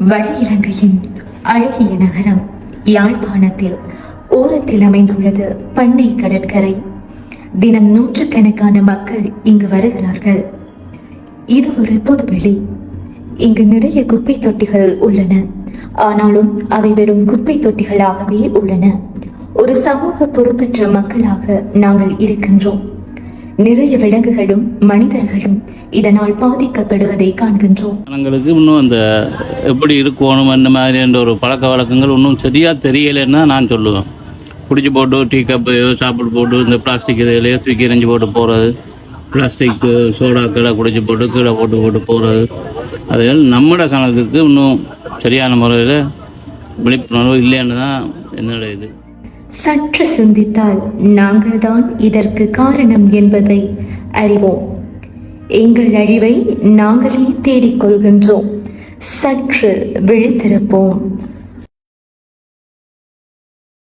வட இலங்கையின் அழகிய நகரம் யாழ்ப்பாணத்தில் ஓரத்தில் அமைந்துள்ளது பண்ணை கடற்கரை. தினம் நூற்றுக்கணக்கான மக்கள் இங்கு வருகிறார்கள். இது ஒரு பொதுவெளி இங்கு நிறைய குப்பை தொட்டிகள் உள்ளன. ஆனாலும் அவை வெறும் குப்பை தொட்டிகளாகவே உள்ளன. ஒரு சமூக பொறுப்பற்ற மக்களாக நாங்கள் இருக்கின்றோம். நிறைய விலங்குகளும் மனிதர்களும் இதனால் பாதிக்கப்படுவதை காண்கின்றோம். ஜனங்களுக்கு இன்னும் அந்த எப்படி இருக்கணும் அந்த மாதிரின்ற ஒரு பழக்க வழக்கங்கள் இன்னும் சரியா தெரியலைன்னா நான் சொல்லுவேன். குடிச்சு போட்டு டீ கப்பையோ சாப்பிட்டு போட்டு இந்த பிளாஸ்டிக் இதிலையோ தூக்கி எரிஞ்சு போட்டு போகிறது பிளாஸ்டிக் சோடாக்களை குடிச்சு போட்டு கீழே போட்டு போட்டு போகிறது அதுகள் நம்மட கணக்குக்கு இன்னும் சரியான முறையில் விழிப்புணர்வு இல்லைன்னு தான் என்னோட இது. சற்று சிந்தித்தால் நாங்கள்தான் இதற்கு காரணம் என்பதை அறிவோம். எங்கள் அழிவை நாங்களே தேடிக்கொள்கின்றோம். சற்று விழித்திருப்போம்.